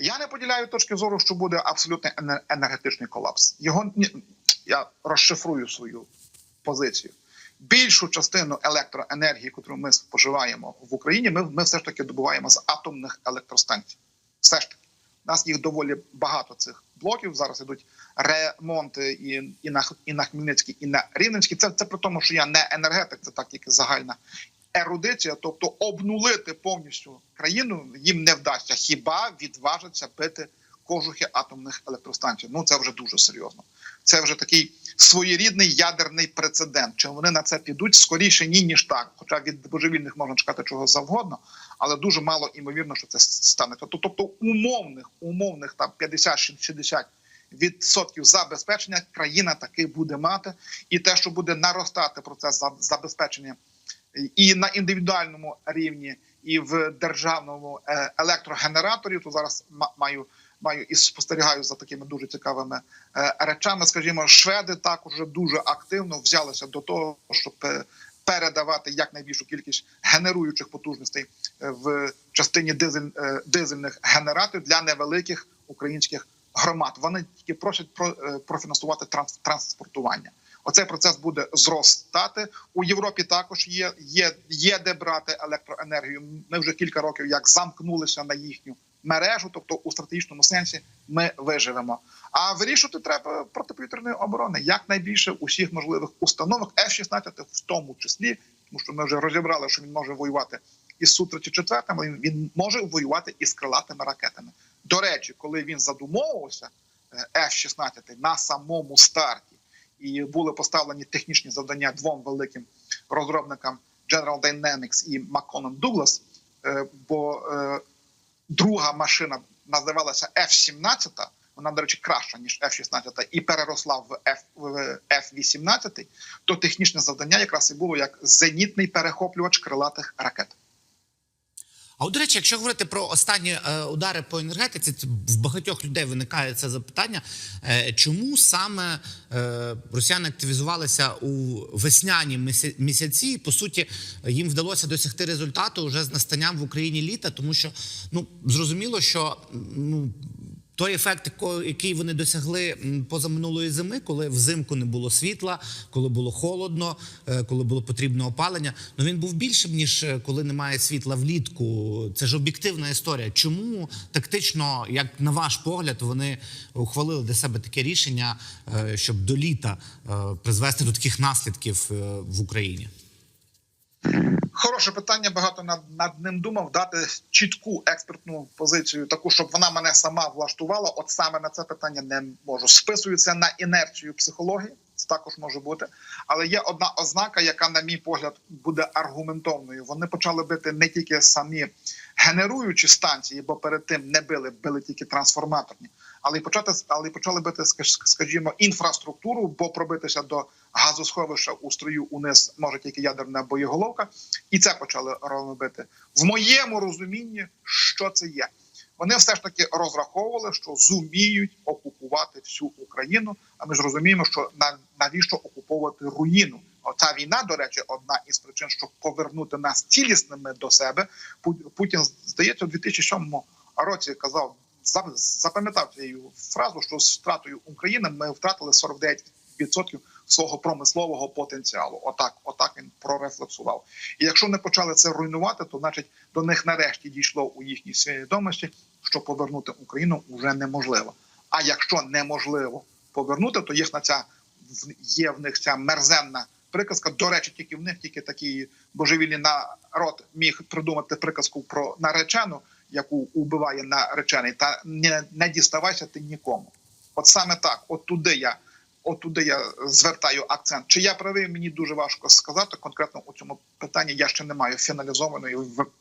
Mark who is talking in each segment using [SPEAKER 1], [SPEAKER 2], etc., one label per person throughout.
[SPEAKER 1] Я не поділяю точки зору, що буде абсолютний енергетичний колапс. Його я розшифрую свою позицію. Більшу частину електроенергії, яку ми споживаємо в Україні, ми, ми все ж таки добуваємо з атомних електростанцій. Все ж таки, у нас їх доволі багато цих блоків. Зараз ідуть ремонти і, і, на, і на Хмельницькій, і на Рівненській. Це, це при тому, що я не енергетик, це так тільки загальна ерудиція. Тобто обнулити повністю країну їм не вдасться. Хіба відважаться бити кожухи атомних електростанцій? Ну це вже дуже серйозно. Це вже такий своєрідний ядерний прецедент. Чи вони на це підуть скоріше ні, ніж так. Хоча від божевільних можна чекати чого завгодно, але дуже мало імовірно, що це стане. Тобто, умовних, умовних там 50-60 відсотків забезпечення країна таки буде мати, і те, що буде наростати процес за- забезпечення і на індивідуальному рівні, і в державному е, електрогенераторі, то зараз ма- маю. Маю і спостерігаю за такими дуже цікавими е, речами. Скажімо, шведи також дуже активно взялися до того, щоб е, передавати якнайбільшу кількість генеруючих потужностей в частині дизель, дизельних генераторів для невеликих українських громад. Вони тільки просять про профінансувати транс, транспортування. Оцей процес буде зростати у Європі. Також є, є, є де брати електроенергію. Ми вже кілька років як замкнулися на їхню мережу, тобто у стратегічному сенсі ми виживемо. А вирішувати треба протиповітряної оборони якнайбільше усіх можливих установок F-16 в тому числі, тому що ми вже розібрали, що він може воювати із су 34 але він, він може воювати із крилатими ракетами. До речі, коли він задумовувався е, F-16 на самому старті, і були поставлені технічні завдання двом великим розробникам General Dynamics і McConnell Douglas, е, бо е, друга машина називалася F-17, вона, до речі, краща, ніж F-16, і переросла в F-18, то технічне завдання якраз і було як зенітний перехоплювач крилатих ракет.
[SPEAKER 2] А от, до речі, якщо говорити про останні е, удари по енергетиці, це в багатьох людей виникає це запитання. Е, чому саме е, росіяни активізувалися у весняні місяці, і, По суті, їм вдалося досягти результату вже з настанням в Україні літа, тому що ну зрозуміло, що ну. Той ефект, який вони досягли позаминулої зими, коли взимку не було світла, коли було холодно, е, коли було потрібне опалення. Ну він був більшим ніж е, коли немає світла влітку. Це ж об'єктивна історія. Чому тактично, як на ваш погляд, вони ухвалили для себе таке рішення, е, щоб до літа призвести до таких наслідків в Україні?
[SPEAKER 1] Хороше питання. Багато над, над ним думав дати чітку експертну позицію, таку, щоб вона мене сама влаштувала. От саме на це питання не можу. Списується на інерцію психології. Це також може бути. Але є одна ознака, яка, на мій погляд, буде аргументовною. Вони почали бити не тільки самі генеруючі станції, бо перед тим не били, били тільки трансформаторні, але й почати але й почали бити, скажімо, інфраструктуру, бо пробитися до газосховища у строю униз може тільки ядерна боєголовка, і це почали робити. В моєму розумінні, що це є. Вони все ж таки розраховували, що зуміють окупувати всю Україну. А ми ж розуміємо, що на навіщо окуповувати руїну? Оця війна, до речі, одна із причин, щоб повернути нас цілісними до себе. Пу- Путін здається, у 2007 році казав, запам'ятав цю фразу, що з втратою України ми втратили 49% свого промислового потенціалу. Отак, отак він прорефлексував. І якщо не почали це руйнувати, то значить до них нарешті дійшло у їхній свідомості, що повернути Україну вже неможливо. А якщо неможливо повернути, то їхня ця в- є в них ця мерзенна приказка. До речі, тільки в них тільки такий божевільний народ міг придумати приказку про наречену, яку убиває наречений, та не, не діставайся ти нікому. От саме так, от туди я. От туди я звертаю акцент. Чи я правий, мені дуже важко сказати. Конкретно у цьому питанні я ще не маю фіналізованої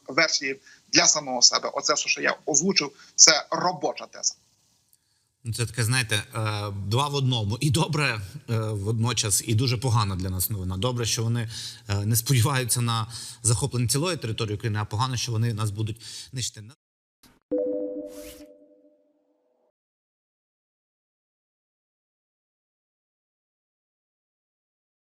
[SPEAKER 1] версії для самого себе. Оце, що я озвучив, це робоча теза.
[SPEAKER 2] Ну, це таке, знаєте, е, два в одному. І добре е, водночас, і дуже погано для нас новина. Добре, що вони е, не сподіваються на захоплення цілої території України, а погано, що вони нас будуть нищити.